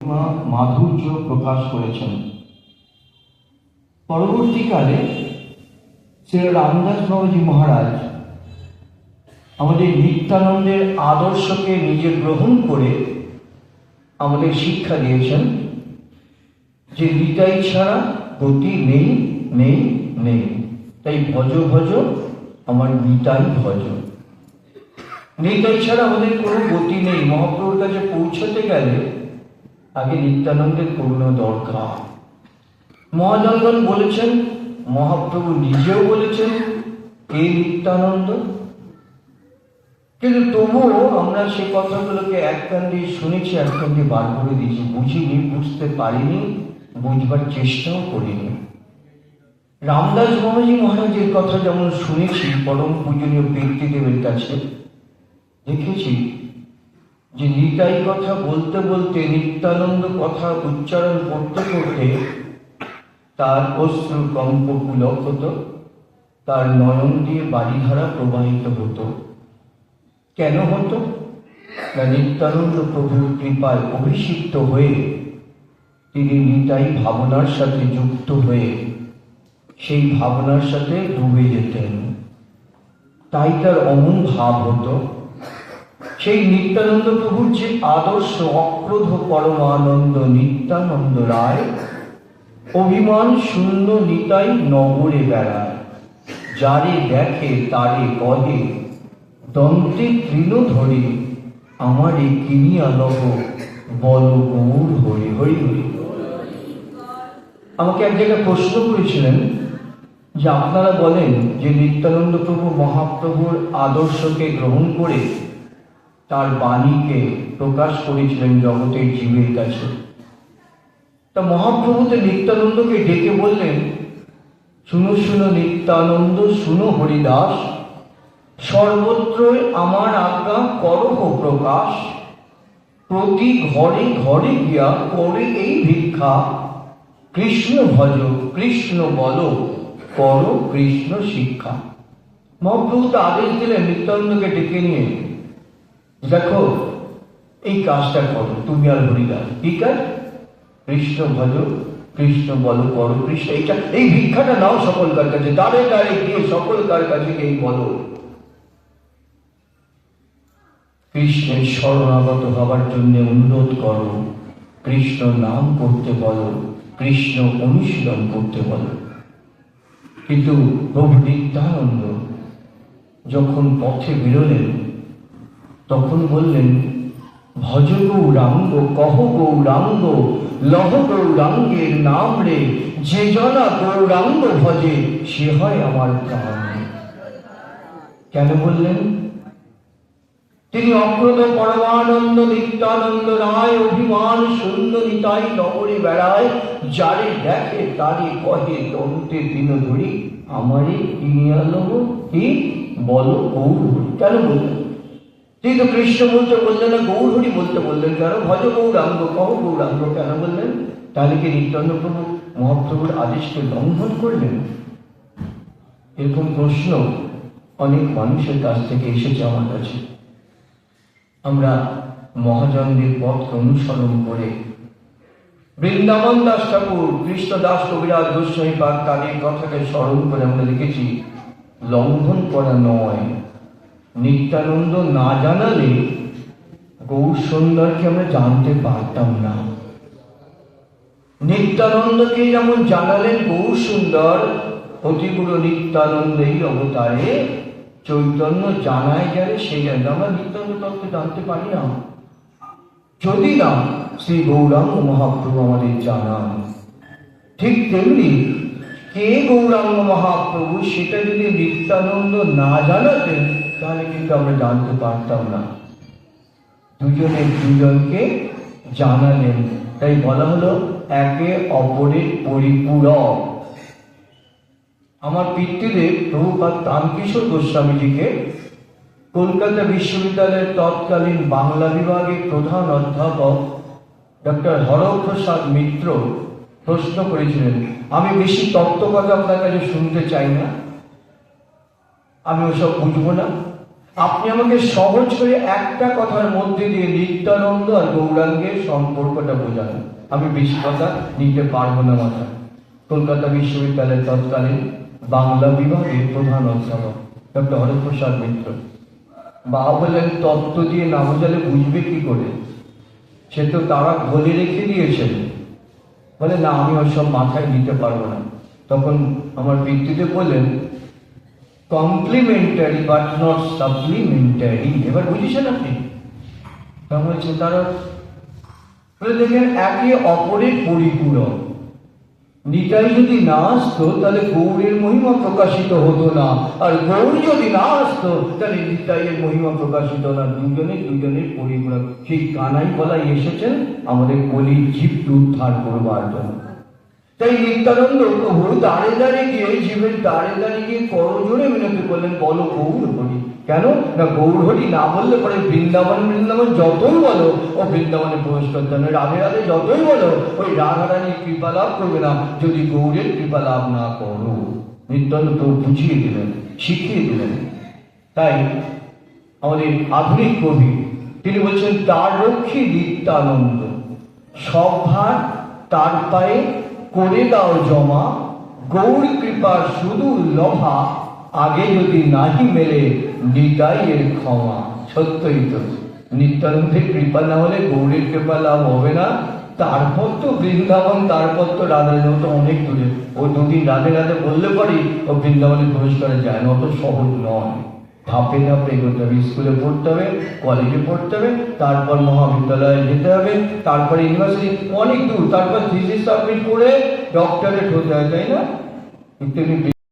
মাধুর্য প্রকাশ করেছেন। পরবর্তীকালে শ্রী রামদাস বাবাজি মহারাজ আমাদের নিত্যানন্দের আদর্শকে নিজে গ্রহণ করে আমাদের শিক্ষা দিয়েছেন যে নিতাই ছাড়া গতি নেই নেই নেই। তাই ভজ ভজ, আমার নিতাই ভজ। নিতাই ছাড়া আমাদের কোনো গতি নেই। মহাপ্রভুর কাছে পৌঁছতে গেলে আগে নিত্যানন্দের পূর্ণ দরকার। মহাজনগণ বলেছেন, মহাপ্রভু নিজেও বলেছেন কে নিত্যানন্দ, কিন্তু তবুও আমরা সে কথাগুলোকে এক কান দিয়ে শুনেছি, এক কান দিয়ে বার করে দিয়েছি, বুঝিনি, বুঝতে পারিনি, বুঝবার চেষ্টাও করিনি। রামদাস বাবাজি মহারাজের কথা যেমন শুনেছি, পরম পূজনীয় ব্যক্তিদেবের কাছে, দেখেছি যে নিতাই কথা বলতে বলতে নিত্যানন্দ কথা উচ্চারণ করতে করতে তার অশ্রু কম্প পুলক হতো, তার নয়ন দিয়ে বাড়িধারা প্রবাহিত হতো। কেন হতো? না নিত্যানন্দ প্রভুর কৃপায় অভিষিক্ত হয়ে তিনি নিতাই ভাবনার সাথে যুক্ত হয়ে সেই ভাবনার সাথে ডুবে যেতেন। তাই তার অমন ভাব হতো। সেই নিত্যানন্দ প্রভুর যে আদর্শ অক্রোধ পরমানন্দ নিত্যানন্দ রায়, অভিমান শূন্য নিতাই নগরে বেড়ায়। যারে দেখে তারে কহে দন্তে তৃণ ধরে, আমারে কিনিয়া লহ বল গৌর হরি হরি হরি। আমাকে এক জায়গায় প্রশ্ন করেছিলেন যে আপনারা বলেন যে নিত্যানন্দ প্রভু মহাপ্রভুর আদর্শকে গ্রহণ করে তার বাণীকে প্রকাশ করেছিলেন জগতের জীবের কাছে। তা মহাপ্রভুতে নিত্যানন্দকে ডেকে বললেন, শুনো শুনো নিত্যানন্দ, শুনো হরিদাস সর্বত্রই আমার আজ্ঞা করহ প্রকাশ। প্রতি ঘরে ঘরে গিয়া করে এই ভিক্ষা। কৃষ্ণ ভজ, কৃষ্ণ বল কর কৃষ্ণ শিক্ষা। মহাপ্রভু তো আদেশ দিলেন নিত্যানন্দকে ডেকে নিয়ে। দেখো, এই কাজটা করো তুমি আর হরিদাস কি কাজ? কৃষ্ণ ভজ, কৃষ্ণ বলো করো কৃষ্ণ, এইটা এই ভিক্ষাটা নাও সকলকার কাছে। দাঁড়ে দাঁড়ে গিয়ে সকলকার কাছে এই বলো। কৃষ্ণের শরণাগত হবার জন্য অনুরোধ করো, কৃষ্ণ নাম করতে বলো, কৃষ্ণ অনুশীলন করতে বলো। কিন্তু প্রভু নিত্যানন্দ যখন পথে বেরোলেন তখন বললেন ভজ গৌরাঙ্গ, কহ গৌরাঙ্গ, লহ গৌরাঙ্গের নাম রে, যে জনা গৌরাঙ্গ ভজে, সে হয় আমার প্রাণ। কেন বললেন? তিনি অক্রত পরমানন্দ নিত্যানন্দ রায়, অভিমান শূন্য নিতাই নগরে বেড়ায়, যারে দেখে তারে কহে দন্তে দিন ধরি, আমারে কিনিয়া লব কি? বলো হরি। কেন বললেন? তিনি তো কৃষ্ণ বলতে বললেন না, গৌর হরি বলতে বললেন কেন ভজ গৌরাঙ্গ, কহ গৌরাঙ্গ কেন বললেন? তাহলে কি নিত্যানন্দ প্রভু মহাপ্রভুর আদেশকে লঙ্ঘন করলেন? এরকম প্রশ্ন অনেক মানুষের কাছ থেকে এসেছে আমার কাছে। আমরা মহাজনদের পথকে অনুসরণ করে বৃন্দাবন দাস ঠাকুর, কৃষ্ণ দাস কবিরাজ গোস্বামী পাক তাদের কথাকে স্মরণ করে আমরা দেখেছি লঙ্ঘন করা নয়। নিত্যানন্দ না জানালে গৌর সুন্দরকে আমরা জানতে পারতাম না। নিত্যানন্দকে যেমন জানালেন গৌর সুন্দর অতিগুরু নিত্যানন্দ এই অবতারে চৈতন্য জানায় গেলে সেই জানে আমরা নিত্যানন্দ তত্ত্ব জানতে পারি না। যদি না, শ্রী গৌরাঙ্গ মহাপ্রভু আমাদের জানান। ঠিক তেমনি কে গৌরাঙ্গ মহাপ্রভু সেটা যদি নিত্যানন্দ না জানাতেন তাহলে কিন্তু আমরা জানতে পারতাম না। দুজনে দুজনকে জানালেন। তাই বলা হলো, একে অপরের পরিপূরক। আমার পিতৃদেব প্রভুপাত রামকিশোর গোস্বামীজিকে কলকাতা বিশ্ববিদ্যালয়ের তৎকালীন বাংলা বিভাগের প্রধান অধ্যাপক ডক্টর হরপ্রসাদ মিত্র প্রশ্ন করেছিলেন, আমি বেশি তত্ত্ব কথা আপনার কাছে শুনতে চাই না। আমি ওসব বুঝব না। আপনি আমাকে সহজ করে একটা কথার মধ্যে দিয়ে নিত্যানন্দ আর গৌরাঙ্গের সম্পর্কটা বোঝান। আমি বেশি কথা নিতে পারব না মাথা। কলকাতা বিশ্ববিদ্যালয়ের তৎকালীন বাংলা বিভাগের প্রধান অধ্যাপক, ডক্টর হরপ্রসাদ মিত্র। বাবা বললেন তত্ত্ব দিয়ে না বোঝালে বুঝবে কি করে? সে তো তারা বলে রেখে দিয়েছেন। বলে, না, আমি ওসব মাথায় নিতে পারব না। তখন আমার বৃত্তিতে বললেন কমপ্লিমেন্টারি বাট নট সাপ্লিমেন্টারি এবার বুঝেছেন আপনি? তা বলছে, তারা দেখেন, একে অপরের পরিপূরক। নিতাই যদি না আসতো, তাহলে গৌরের মহিমা প্রকাশিত হতো না। আর গৌর যদি না আসতো, তাহলে নিতাইয়ের মহিমা প্রকাশিত না। দুজনে, দুজনের পরিপূরক। সেই কানাই বলাই এসেছেন আমাদের কলির জীবকে উদ্ধার করবার জন্য। তাই নিত্যানন্দ প্রভু দাঁড়ে দাঁড়িয়ে গিয়ে জীবের দাঁড়ে দাঁড়িয়ে গিয়ে করজোড়ে মিনতি করলেন, বলো গৌর হরি। কেন? না, গৌর হরি না বললে পরে বৃন্দাবন বৃন্দাবন যতই বলো, ও বৃন্দাবনে প্রবেশ করতে হবে রাধে রাধে যতই বলো, ওই রাধারানীর কৃপা লাভ করবে না। যদি গৌরের কৃপা লাভ না করো নিত্যানন্দ তো বুঝিয়ে দিলেন, শিখিয়ে দিলেন। তাই আমাদের আধুনিক কবি, তিনি বলছেন তার রক্ষী নিত্যানন্দ। সব ভার তার পায়ে করে দাও জমা, গৌর কৃপার শুধু লভা আগে যদি নাহি মেলে নিতাইয়ের ক্ষমা। সত্যই তো, নিত্যানন্দের কৃপা না হলে গৌরের কৃপা লাভ হবে না। তারপর তো বৃন্দাবন, তারপর তো রাধা তো অনেক দূরে। ও দুদিন রাধে রাধে বললে পরই ও বৃন্দাবনে প্রবেশ করা যায় না অত সহজ নয়। ধাপে ধাপে এগোতে হবে স্কুলে পড়তে হবে কলেজে পড়তে হবে, তারপর মহাবিদ্যালয়ে যেতে হবে, তারপর ইউনিভার্সিটি অনেক দূর, তারপর থিসিস সাবমিট করে ডক্টরেট হতে হয়, তাই না? কিন্তু